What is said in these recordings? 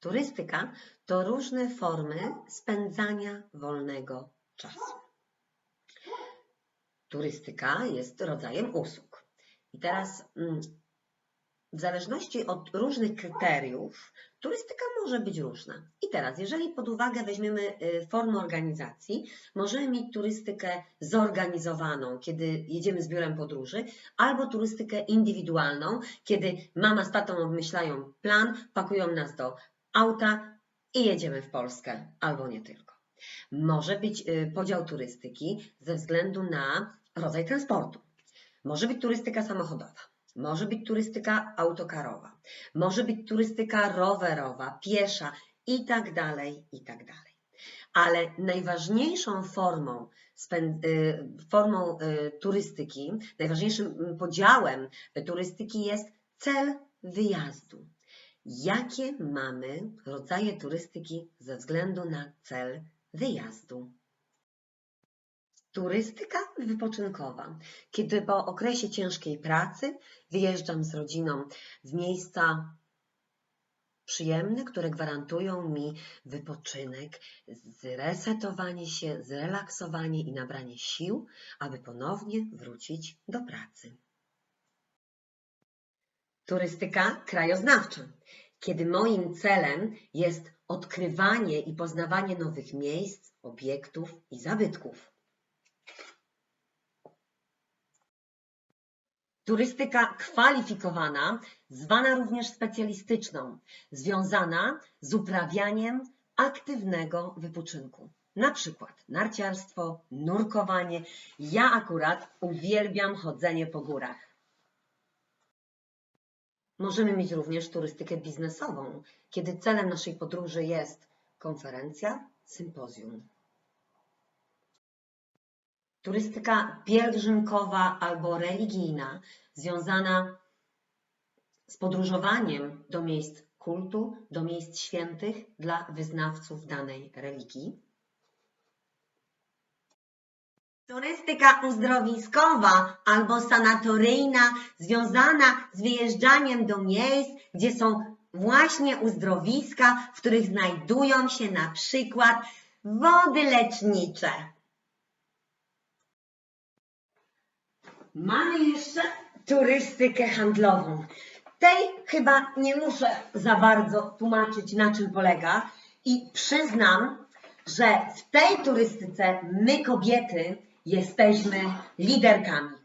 Turystyka to różne formy spędzania wolnego czasu. Turystyka jest rodzajem usług. I teraz mm, w zależności od różnych kryteriów, turystyka może być różna. I teraz, jeżeli pod uwagę weźmiemy y, formę organizacji, możemy mieć turystykę zorganizowaną, kiedy jedziemy z biurem podróży, albo turystykę indywidualną, kiedy mama z tatą obmyślają plan, pakują nas do auta i jedziemy w Polskę, albo nie tylko. Może być y, podział turystyki ze względu na rodzaj transportu. Może być turystyka samochodowa, może być turystyka autokarowa, może być turystyka rowerowa, piesza i tak dalej, i tak dalej. Ale najważniejszą formą, y, formą y, turystyki, najważniejszym podziałem turystyki jest cel wyjazdu. Jakie mamy rodzaje turystyki ze względu na cel wyjazdu? Turystyka wypoczynkowa. Kiedy po okresie ciężkiej pracy wyjeżdżam z rodziną w miejsca przyjemne, które gwarantują mi wypoczynek, zresetowanie się, zrelaksowanie i nabranie sił, aby ponownie wrócić do pracy. Turystyka krajoznawcza. Kiedy moim celem jest odkrywanie i poznawanie nowych miejsc, obiektów i zabytków. Turystyka kwalifikowana, zwana również specjalistyczną, związana z uprawianiem aktywnego wypoczynku. Na przykład narciarstwo, nurkowanie. Ja akurat uwielbiam chodzenie po górach. Możemy mieć również turystykę biznesową, kiedy celem naszej podróży jest konferencja, sympozjum. Turystyka pielgrzymkowa albo religijna, związana z podróżowaniem do miejsc kultu, do miejsc świętych dla wyznawców danej religii. Turystyka uzdrowiskowa albo sanatoryjna, związana z wyjeżdżaniem do miejsc, gdzie są właśnie uzdrowiska, w których znajdują się na przykład wody lecznicze. Mamy jeszcze turystykę handlową. Tej chyba nie muszę za bardzo tłumaczyć, na czym polega, i przyznam, że w tej turystyce my, kobiety, jesteśmy liderkami.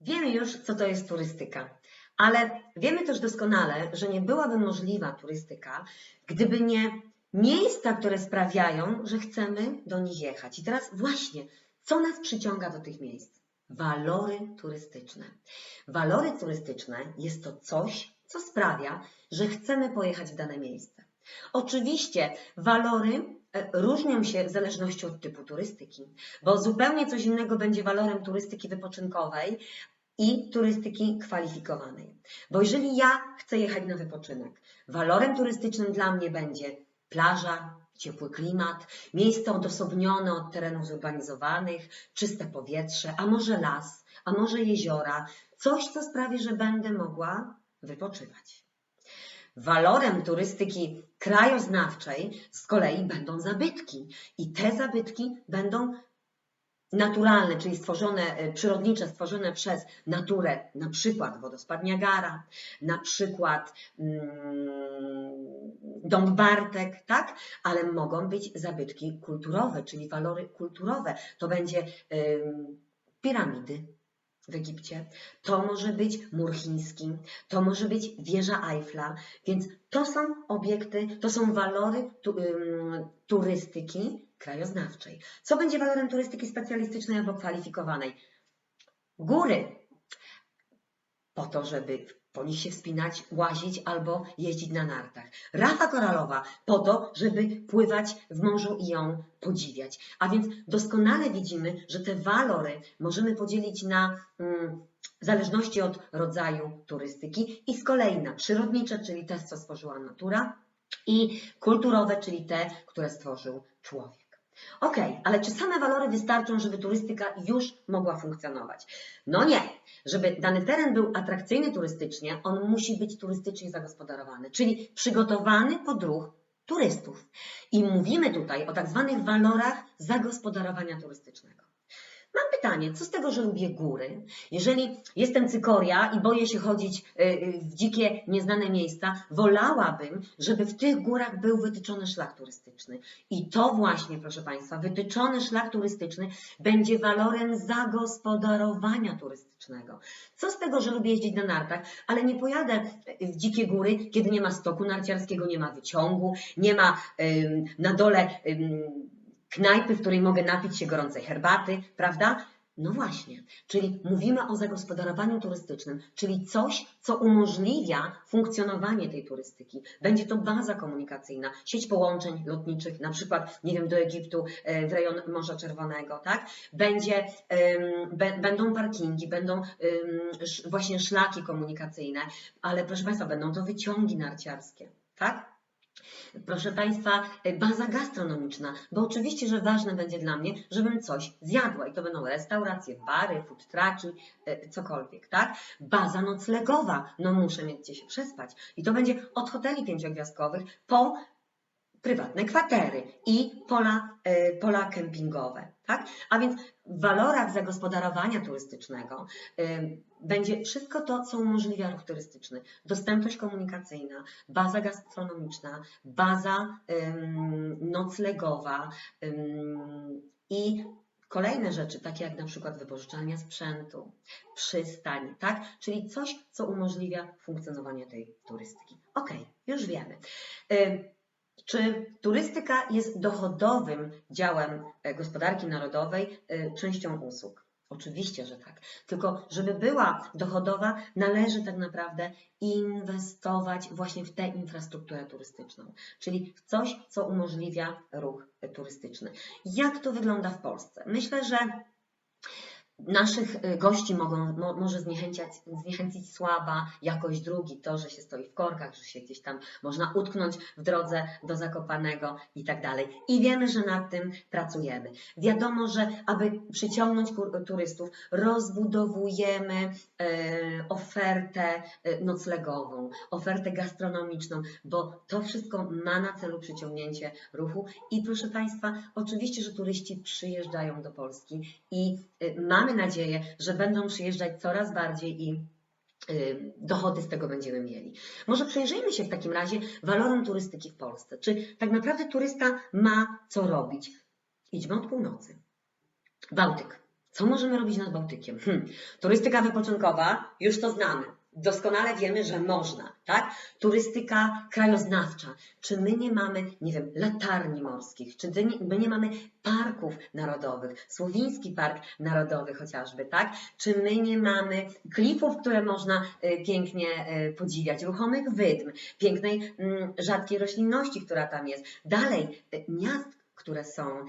Wiemy już, co to jest turystyka, ale wiemy też doskonale, że nie byłaby możliwa turystyka, gdyby nie miejsca, które sprawiają, że chcemy do nich jechać. I teraz właśnie, co nas przyciąga do tych miejsc? Walory turystyczne. Walory turystyczne jest to coś, co sprawia, że chcemy pojechać w dane miejsce. Oczywiście walory różnią się w zależności od typu turystyki, bo zupełnie coś innego będzie walorem turystyki wypoczynkowej i turystyki kwalifikowanej. Bo jeżeli ja chcę jechać na wypoczynek, walorem turystycznym dla mnie będzie plaża, ciepły klimat, miejsce odosobnione od terenów zurbanizowanych, czyste powietrze, a może las, a może jeziora, coś, co sprawi, że będę mogła wypoczywać. Walorem turystyki krajoznawczej z kolei będą zabytki i te zabytki będą naturalne, czyli stworzone, e, przyrodnicze, stworzone przez naturę, na przykład wodospad Niagara, na przykład mm, Dom Bartek, tak? Ale mogą być zabytki kulturowe, czyli walory kulturowe. To będzie piramidy w Egipcie, to może być mur chiński, to może być wieża Eiffla, więc to są obiekty, to są walory tu, ym, turystyki krajoznawczej. Co będzie walorem turystyki specjalistycznej albo kwalifikowanej? Góry. Po to, żeby po nich się wspinać, łazić albo jeździć na nartach. Rafa koralowa po to, żeby pływać w morzu i ją podziwiać. A więc doskonale widzimy, że te walory możemy podzielić na mm, w zależności od rodzaju turystyki i z kolei na przyrodnicze, czyli te, co stworzyła natura, i kulturowe, czyli te, które stworzył człowiek. Okej, ale czy same walory wystarczą, żeby turystyka już mogła funkcjonować? No nie. Żeby dany teren był atrakcyjny turystycznie, on musi być turystycznie zagospodarowany, czyli przygotowany pod ruch turystów. I mówimy tutaj o tak zwanych walorach zagospodarowania turystycznego. Mam pytanie, co z tego, że lubię góry? Jeżeli jestem cykoria i boję się chodzić y, y, w dzikie, nieznane miejsca, wolałabym, żeby w tych górach był wytyczony szlak turystyczny. I to właśnie, proszę Państwa, wytyczony szlak turystyczny będzie walorem zagospodarowania turystycznego. Co z tego, że lubię jeździć na nartach, ale nie pojadę w dzikie góry, kiedy nie ma stoku narciarskiego, nie ma wyciągu, nie ma ym, na dole ym, knajpy, w której mogę napić się gorącej herbaty, prawda? No właśnie, czyli mówimy o zagospodarowaniu turystycznym, czyli coś, co umożliwia funkcjonowanie tej turystyki. Będzie to baza komunikacyjna, sieć połączeń lotniczych, na przykład, nie wiem, do Egiptu, e, w rejon Morza Czerwonego, tak? Będzie, będą parkingi, będą właśnie szlaki komunikacyjne, ale proszę Państwa, będą to wyciągi narciarskie, tak? Proszę Państwa, e, baza gastronomiczna, bo oczywiście, że ważne będzie dla mnie, żebym coś zjadła i to będą restauracje, bary, food trucki, e, cokolwiek, tak? Baza noclegowa, no muszę mieć gdzie się przespać i to będzie od hoteli pięciogwiazdkowych po prywatne kwatery i pola, e, pola kempingowe, tak? A więc w walorach zagospodarowania turystycznego e, będzie wszystko to, co umożliwia ruch turystyczny. Dostępność komunikacyjna, baza gastronomiczna, baza noclegowa i kolejne rzeczy, takie jak na przykład wypożyczalnia sprzętu, przystań, tak? Czyli coś, co umożliwia funkcjonowanie tej turystyki. Okej, już wiemy. Czy turystyka jest dochodowym działem e, gospodarki narodowej, e, częścią usług? Oczywiście, że tak. Tylko, żeby była dochodowa, należy tak naprawdę inwestować właśnie w tę infrastrukturę turystyczną, czyli w coś, co umożliwia ruch e, turystyczny. Jak to wygląda w Polsce? Myślę, że Naszych y, gości mogą, mo, może zniechęcić, zniechęcić słaba jakość drugi, to, że się stoi w korkach, że się gdzieś tam można utknąć w drodze do Zakopanego i tak dalej. I wiemy, że nad tym pracujemy. Wiadomo, że aby przyciągnąć turystów, rozbudowujemy e, ofertę e, noclegową, ofertę gastronomiczną, bo to wszystko ma na celu przyciągnięcie ruchu. I proszę Państwa, oczywiście, że turyści przyjeżdżają do Polski i y, mamy nadzieję, że będą przyjeżdżać coraz bardziej i y, dochody z tego będziemy mieli. Może przyjrzyjmy się w takim razie walorom turystyki w Polsce. Czy tak naprawdę turysta ma co robić? Idźmy od północy. Bałtyk. Co możemy robić nad Bałtykiem? Hm. Turystyka wypoczynkowa, już to znamy. Doskonale wiemy, że można, tak? Turystyka krajoznawcza. Czy my nie mamy, nie wiem, latarni morskich? Czy my nie mamy parków narodowych? Słowiński Park Narodowy chociażby, tak? Czy my nie mamy klifów, które można y, pięknie y, podziwiać? Ruchomych wydm, pięknej, mm, rzadkiej roślinności, która tam jest. Dalej, y, miast, które są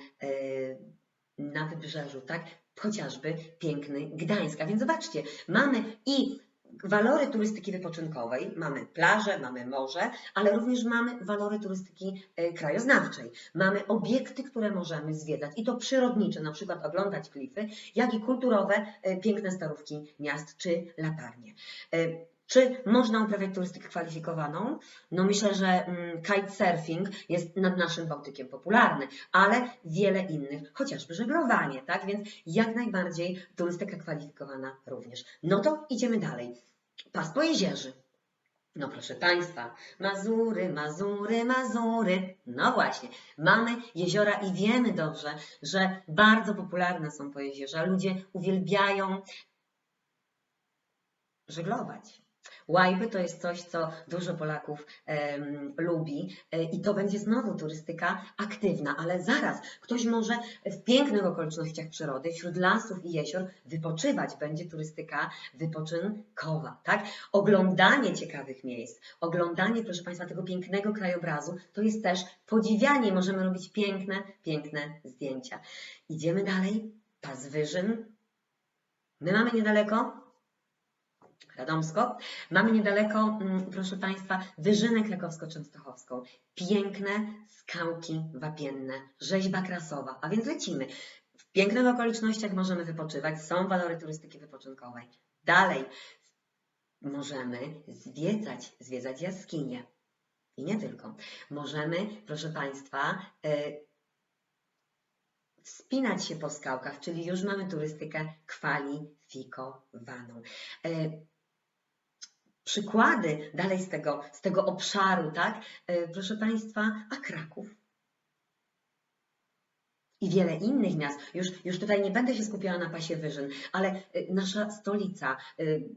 na wybrzeżu, tak? Chociażby piękny Gdańsk. A więc zobaczcie, mamy i walory turystyki wypoczynkowej, mamy plaże, mamy morze, ale również mamy walory turystyki e, krajoznawczej. Mamy obiekty, które możemy zwiedzać i to przyrodnicze, na przykład oglądać klify, jak i kulturowe, e, piękne starówki miast czy latarnie. Czy można uprawiać turystykę kwalifikowaną? No myślę, że mm, kitesurfing jest nad naszym Bałtykiem popularny, ale wiele innych, chociażby żeglowanie, tak? Więc jak najbardziej turystyka kwalifikowana również. No to idziemy dalej. Pas pojezierzy. No proszę Państwa, Mazury, Mazury, Mazury. No właśnie, mamy jeziora i wiemy dobrze, że bardzo popularne są pojezierza. Ludzie uwielbiają żeglować. Łajby to jest coś, co dużo Polaków em, lubi e, i to będzie znowu turystyka aktywna, ale zaraz ktoś może w pięknych okolicznościach przyrody, wśród lasów i jezior wypoczywać. Będzie turystyka wypoczynkowa, tak? Oglądanie ciekawych miejsc, oglądanie, proszę Państwa, tego pięknego krajobrazu, to jest też podziwianie. Możemy robić piękne, piękne zdjęcia. Idziemy dalej. Pas Wyżyn. My mamy niedaleko Radomsko. Mamy niedaleko, mm, proszę Państwa, Wyżynę Krakowsko-Częstochowską. Piękne skałki wapienne, rzeźba krasowa, a więc lecimy. W pięknych okolicznościach możemy wypoczywać, są walory turystyki wypoczynkowej. Dalej, możemy zwiedzać, zwiedzać jaskinie. I nie tylko. Możemy, proszę Państwa, y, wspinać się po skałkach, czyli już mamy turystykę kwalifikowaną. Y, przykłady dalej z tego, z tego obszaru, tak? Y, proszę Państwa, a Kraków? I wiele innych miast. Już, już tutaj nie będę się skupiała na pasie wyżyn, ale y, nasza stolica, y,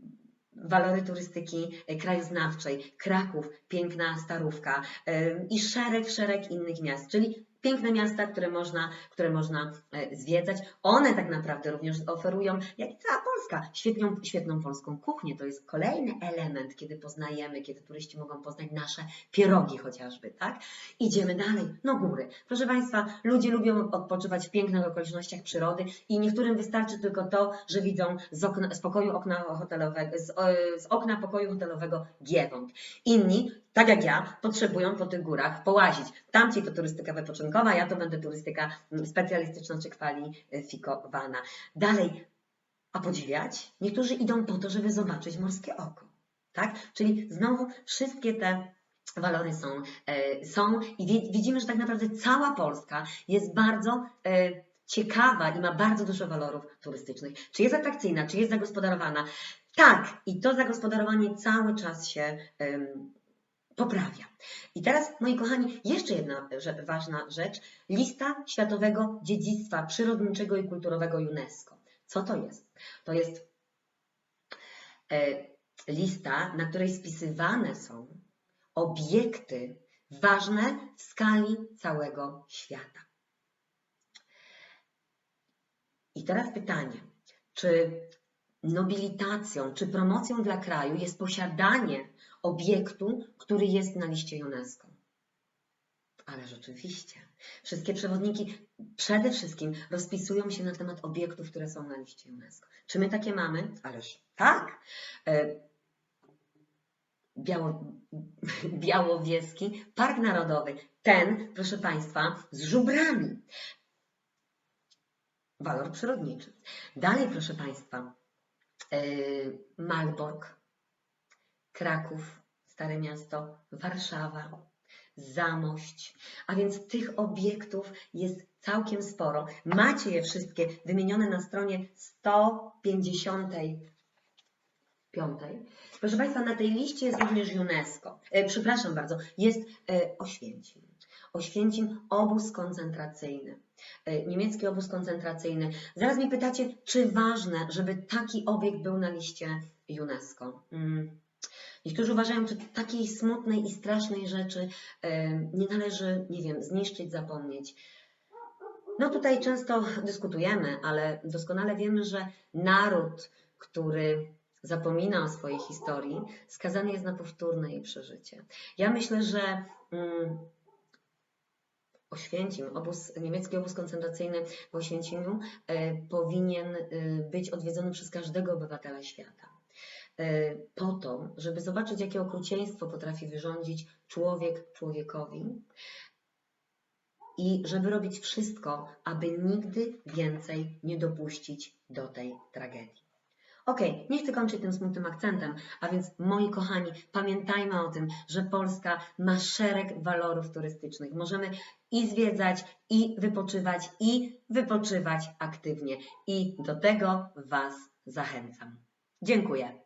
walory turystyki krajoznawczej, Kraków, piękna Starówka i szereg, szereg innych miast, czyli piękne miasta, które można, które można e, zwiedzać. One tak naprawdę również oferują, jak i cała Polska, świetną, świetną polską kuchnię. To jest kolejny element, kiedy poznajemy, kiedy turyści mogą poznać nasze pierogi chociażby, tak? Idziemy dalej, no góry. Proszę Państwa, ludzie lubią odpoczywać w pięknych okolicznościach przyrody i niektórym wystarczy tylko to, że widzą z, okna, z pokoju okna hotelowego, z, e, z okna pokoju hotelowego Giewont. Inni, tak jak ja, potrzebują po tych górach połazić. Tamci to turystyka wypoczynkowa, ja to będę turystyka mm, specjalistyczna czy kwalifikowana. Dalej, a podziwiać? Niektórzy idą po to, żeby zobaczyć morskie oko. Tak? Czyli znowu wszystkie te walory są, e, są i wi- widzimy, że tak naprawdę cała Polska jest bardzo e, ciekawa i ma bardzo dużo walorów turystycznych. Czy jest atrakcyjna, czy jest zagospodarowana? Tak, i to zagospodarowanie cały czas się poprawia. I teraz, moi kochani, jeszcze jedna ważna rzecz. Lista Światowego Dziedzictwa Przyrodniczego i Kulturowego UNESCO. Co to jest? To jest e, lista, na której spisywane są obiekty ważne w skali całego świata. I teraz pytanie, czy nobilitacją, czy promocją dla kraju jest posiadanie obiektu, który jest na liście UNESCO? Ale rzeczywiście, wszystkie przewodniki przede wszystkim rozpisują się na temat obiektów, które są na liście UNESCO. Czy my takie mamy? Ależ tak. E, Biało, Białowieski Park Narodowy. Ten, proszę Państwa, z żubrami. Walor przyrodniczy. Dalej, proszę Państwa, Malbork, Kraków, Stare Miasto, Warszawa, Zamość. A więc tych obiektów jest całkiem sporo. Macie je wszystkie wymienione na stronie 155. Proszę Państwa, na tej liście jest również UNESCO. E, przepraszam bardzo, jest e, Oświęcim. Oświęcim obóz koncentracyjny. E, niemiecki obóz koncentracyjny. Zaraz mi pytacie, czy ważne, żeby taki obiekt był na liście UNESCO? Mm. Niektórzy uważają, że takiej smutnej i strasznej rzeczy e, nie należy, nie wiem, zniszczyć, zapomnieć. No tutaj często dyskutujemy, ale doskonale wiemy, że naród, który zapomina o swojej historii, skazany jest na powtórne jej przeżycie. Ja myślę, że mm, Oświęcim, obóz, niemiecki obóz koncentracyjny w Oświęcimiu e, powinien e, być odwiedzony przez każdego obywatela świata. E, po to, żeby zobaczyć, jakie okrucieństwo potrafi wyrządzić człowiek człowiekowi i żeby robić wszystko, aby nigdy więcej nie dopuścić do tej tragedii. Ok, nie chcę kończyć tym smutnym akcentem, a więc moi kochani, pamiętajmy o tym, że Polska ma szereg walorów turystycznych. Możemy i zwiedzać, i wypoczywać, i wypoczywać aktywnie. I do tego Was zachęcam. Dziękuję.